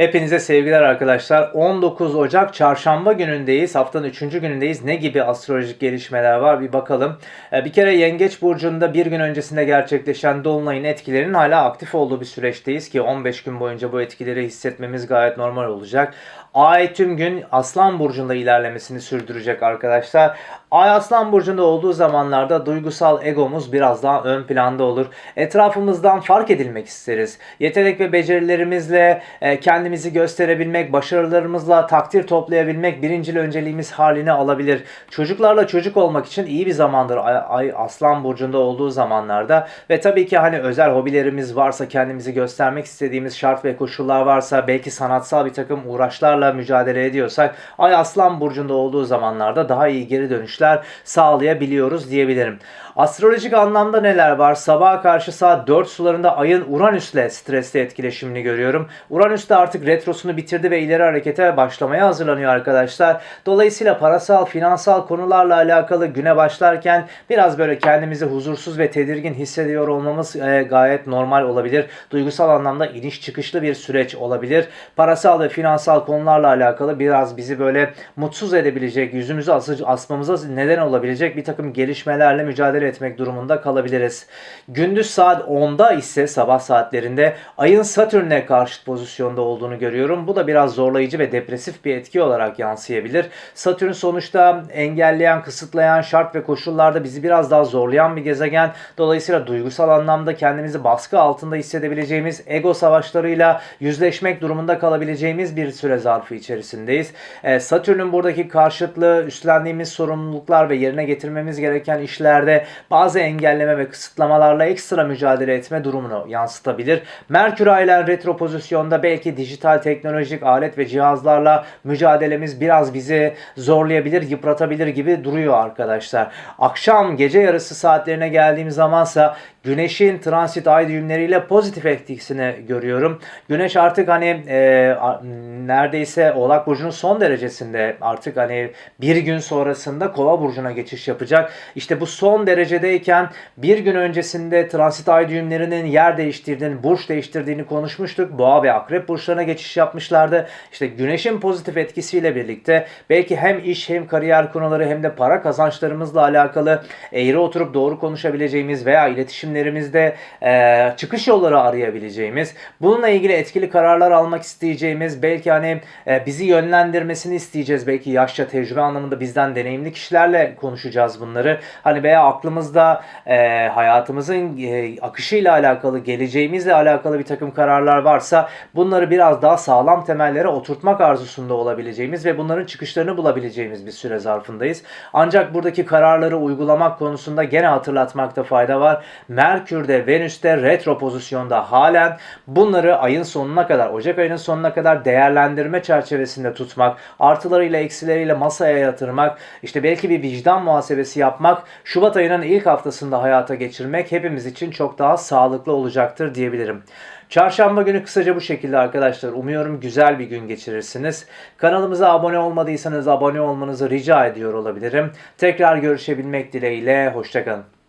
Hepinize sevgiler arkadaşlar. 19 Ocak çarşamba günündeyiz. Haftanın 3. günündeyiz. Ne gibi astrolojik gelişmeler var bir bakalım. Ee, Bir kere Yengeç Burcu'nda bir gün öncesinde gerçekleşen Dolunay'ın etkilerinin hala aktif olduğu bir süreçteyiz ki 15 gün boyunca bu etkileri hissetmemiz gayet normal olacak. Ay tüm gün Aslan Burcu'nda ilerlemesini sürdürecek arkadaşlar. Ay Aslan Burcu'nda olduğu zamanlarda duygusal egomuz biraz daha ön planda olur. Etrafımızdan fark edilmek isteriz. Yetenek ve becerilerimizle e, kendimizi gösterebilmek, başarılarımızla takdir toplayabilmek birincil önceliğimiz haline alabilir. Çocuklarla çocuk olmak için iyi bir zamandır Ay, Ay Aslan Burcu'nda olduğu zamanlarda ve tabii ki hani özel hobilerimiz varsa, kendimizi göstermek istediğimiz şart ve koşullar varsa, belki sanatsal bir takım uğraşlarla mücadele ediyorsak Ay Aslan Burcu'nda olduğu zamanlarda daha iyi geri dönüşler sağlayabiliyoruz diyebilirim. Astrolojik anlamda neler var? Sabaha karşı saat 4 sularında ayın Uranüs'le stresli etkileşimini görüyorum. Uranüs de artık retrosunu bitirdi ve ileri harekete başlamaya hazırlanıyor arkadaşlar. Dolayısıyla parasal, finansal konularla alakalı güne başlarken biraz böyle kendimizi huzursuz ve tedirgin hissediyor olmamız e, gayet normal olabilir. Duygusal anlamda iniş çıkışlı bir süreç olabilir. Parasal ve finansal konularla alakalı biraz bizi böyle mutsuz edebilecek, yüzümüzü ası- asmamıza neden olabilecek bir takım gelişmelerle mücadele etmek durumunda kalabiliriz. Gündüz saat 10'da ise sabah saatlerinde ayın Satürn'e karşıt pozisyonda olduğunu görüyorum. Bu da biraz zorlayıcı ve depresif bir etki olarak yansıyabilir. Satürn sonuçta engelleyen, kısıtlayan şart ve koşullarda bizi biraz daha zorlayan bir gezegen. Dolayısıyla duygusal anlamda kendimizi baskı altında hissedebileceğimiz ego savaşlarıyla yüzleşmek durumunda kalabileceğimiz bir süre zarfı içerisindeyiz. Ee, Satürn'ün buradaki karşıtlığı üstlendiğimiz sorumluluklar ve yerine getirmemiz gereken işlerde bazı engelleme ve kısıtlamalarla ekstra mücadele etme durumunu yansıtabilir. Merkür aynen retro pozisyonda belki dijital teknolojik alet ve cihazlarla mücadelemiz biraz bizi zorlayabilir, yıpratabilir gibi duruyor arkadaşlar. Akşam gece yarısı saatlerine geldiğim zamansa Güneşin transit ay düğümleriyle pozitif etkisini görüyorum. Güneş artık hani e, neredeyse Oğlak Burcu'nun son derecesinde artık hani bir gün sonrasında Kova Burcu'na geçiş yapacak. İşte bu son derecedeyken bir gün öncesinde transit ay düğümlerinin yer değiştirdiğini, burç değiştirdiğini konuşmuştuk. Boğa ve Akrep burçlarına geçiş yapmışlardı. İşte Güneş'in pozitif etkisiyle birlikte belki hem iş hem kariyer konuları hem de para kazançlarımızla alakalı eğri oturup doğru konuşabileceğimiz veya iletişimlerimizde e, çıkış yolları arayabileceğimiz, bununla ilgili etkili kararlar almak isteyeceğimiz, belki hani e, bizi yönlendirmesini isteyeceğiz. Belki yaşça tecrübe anlamında bizden deneyimli kişilerle konuşacağız bunları. Hani veya aklımızda e, hayatımızın e, akışıyla alakalı, geleceğimizle alakalı bir takım kararlar varsa bunları biraz daha sağlam temellere oturtmak arzusunda olabileceğimiz ve bunların çıkışlarını bulabileceğimiz bir süre zarfındayız. Ancak buradaki kararları uygulamak konusunda gene hatırlatmakta fayda var. Merkür'de, Venüs'te retro pozisyonda halen bunları ayın sonuna kadar, Ocak ayının sonuna kadar değerlendirme çerçevesinde tutmak, artılarıyla eksileriyle masaya yatırmak, işte belki bir vicdan muhasebesi yapmak, Şubat ayının ilk haftasında hayata geçirmek hepimiz için çok daha sağlıklı olacaktır diyebilirim. Çarşamba günü kısaca bu şekilde arkadaşlar. Umuyorum güzel bir gün geçirirsiniz. Kanalımıza abone olmadıysanız abone olmanızı rica ediyor olabilirim. Tekrar görüşebilmek dileğiyle. Hoşçakalın.